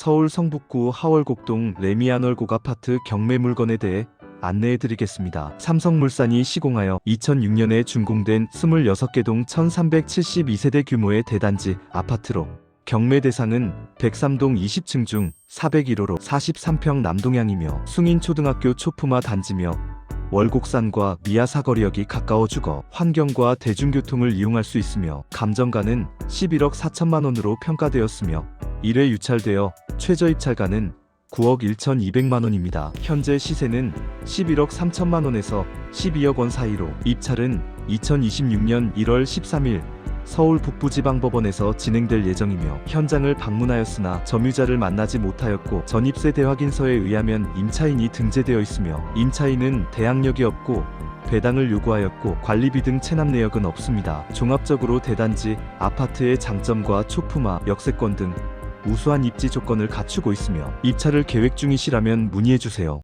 서울 성북구 하월곡동 레미안월곡 아파트 경매 물건에 대해 안내해 드리겠습니다. 삼성물산이 시공하여 2006년에 준공된 26개 동 1372세대 규모의 대단지 아파트로 경매 대상은 103동 20층 중 401호로 43평 남동향이며 숭인초등학교 초품화 단지며 월곡산과 미아 사거리역이 가까워 주거 환경과 대중교통을 이용할 수 있으며 감정가는 11억 4천만 원으로 평가되었으며 1회 유찰되어 최저 입찰가는 9억 1,200만 원입니다. 현재 시세는 11억 3천만 원에서 12억 원 사이로 입찰은 2026년 1월 13일 서울 북부지방법원에서 진행될 예정이며 현장을 방문하였으나 점유자를 만나지 못하였고 전입세 대확인서에 의하면 임차인이 등재되어 있으며 임차인은 대항력이 없고 배당을 요구하였고 관리비 등 체납 내역은 없습니다. 종합적으로 대단지 아파트의 장점과 초품화, 역세권 등 우수한 입지 조건을 갖추고 있으며 입찰을 계획 중이시라면 문의해 주세요.